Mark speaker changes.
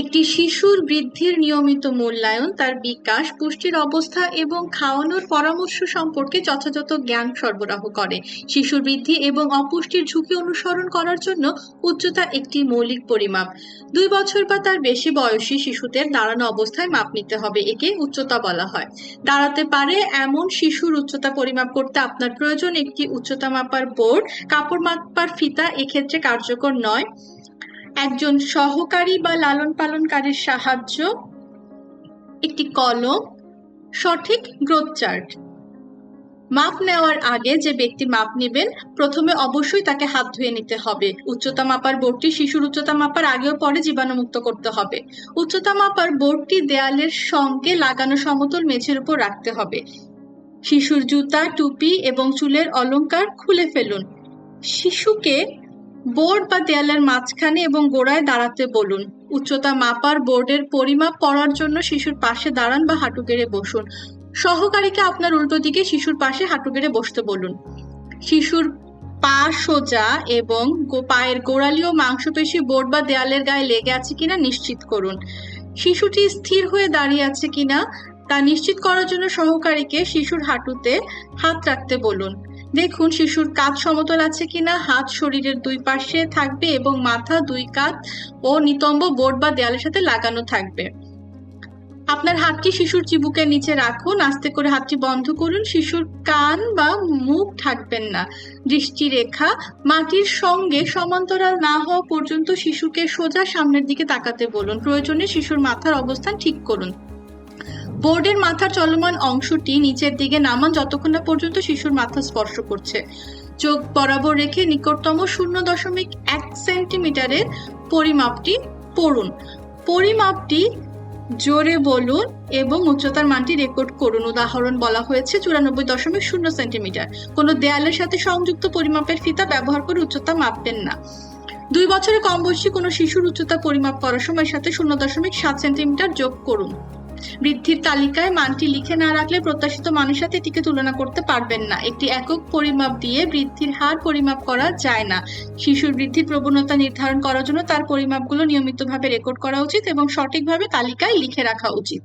Speaker 1: একটি শিশুর বৃদ্ধির নিয়মিত মূল্যায়ন, তার বিকাশ, পুষ্টির অবস্থা এবং খাওয়ানোর পরামর্শ সম্পর্কে যথাযথ জ্ঞান সরবরাহ করে। শিশুর বৃদ্ধি এবং অপুষ্টির ঝুঁকি অনুসরণ করার জন্য উচ্চতা একটি মৌলিক পরিমাপ। দুই বছর বা তার বেশি বয়সী শিশুদের দাঁড়ানো অবস্থায় মাপ নিতে হবে, একে উচ্চতা বলা হয়। দাঁড়াতে পারে এমন শিশুর উচ্চতা পরিমাপ করতে আপনার প্রয়োজন একটি উচ্চতা মাপার বোর্ড, কাপড় মাপার ফিতা এক্ষেত্রে কার্যকর নয়। একজন সহকারী বা লালন পালনকারীর সাহায্য, একটি কলম, সঠিক গ্রোথ চার্ট মাপ নেওয়ার আগে যে ব্যক্তি মাপ নেবেন, প্রথমে অবশ্যই তাকে হাত ধুয়ে নিতে হবে। উচ্চতা মাপার বোর্ডটি শিশুর উচ্চতা মাপার আগেও পরে জীবাণুমুক্ত করতে হবে। উচ্চতা মাপার বোর্ডটি দেয়ালের সঙ্গে লাগানো সমতল মেঝের উপর রাখতে হবে। শিশুর জুতা, টুপি এবং চুলের অলংকার খুলে ফেলুন। শিশুকে বোর্ড বা দেয়ালের মাঝখানে এবং গোড়ায় দাঁড়াতে বলুন। উচ্চতা মাপার বোর্ডের পরিমাপ করার জন্য শিশুর পাশে দাঁড়ান বা হাঁটু গেড়ে বসুন। সহকারীকে আপনার উল্টো দিকে শিশুর পাশে হাঁটু গেড়ে বসতে বলুন। শিশুর পা সোজা এবং পায়ের গোড়ালি ও মাংসপেশি বোর্ড বা দেয়ালের গায়ে লেগে আছে কিনা নিশ্চিত করুন। শিশুটি স্থির হয়ে দাঁড়িয়ে আছে কিনা তা নিশ্চিত করার জন্য সহকারীকে শিশুর হাঁটুতে হাত রাখতে বলুন। দেখুন, শিশুর কাঁধ সমতল আছে কিনা, হাত শরীরের দুই পাশে থাকবে এবং মাথা, দুই কাঁধ ও নিতম্ব বোর্ড বা দেয়ালের সাথে লাগানো থাকবে। আপনার হাতটি শিশুর চিবুকের নিচে রাখুন, আস্তে করে হাতটি বন্ধ করুন। শিশুর কান বা মুখ ঢাকবেন না। দৃষ্টিরেখা মাটির সঙ্গে সমান্তরাল না হওয়া পর্যন্ত শিশুকে সোজা সামনের দিকে তাকাতে বলুন। প্রয়োজনে শিশুর মাথার অবস্থান ঠিক করুন। বোর্ডের মাথার চলমান অংশটি নিচের দিকে নামান যতক্ষণ না পর্যন্ত শিশুর মাথা স্পর্শ করছে। চোখ বরাবর রেখে নিকটতম শূন্য দশমিক এক সেন্টিমিটারের পরিমাপটি পড়ুন। পরিমাপটি জোরে বলুন এবং উচ্চতার মানটি রেকর্ড করুন। উদাহরণ বলা হয়েছে চুরানব্বই দশমিক শূন্য সেন্টিমিটার। কোনো দেয়ালের সাথে সংযুক্ত পরিমাপের ফিতা ব্যবহার করে উচ্চতা মাপবেন না। দুই বছরের কম বয়সী কোনো শিশুর উচ্চতা পরিমাপ করার সময় সাথে শূন্য দশমিক সাত সেন্টিমিটার যোগ করুন। বৃদ্ধির তালিকায় মানটি লিখে না রাখলে প্রত্যাশিত মানুষ সাথে এটিকে তুলনা করতে পারবেন না। একটি একক পরিমাপ দিয়ে বৃদ্ধির হার পরিমাপ করা যায় না। শিশুর বৃদ্ধির প্রবণতা নির্ধারণ করার জন্য তার পরিমাপগুলো নিয়মিতভাবে রেকর্ড করা উচিত এবং সঠিকভাবে তালিকায় লিখে রাখা উচিত।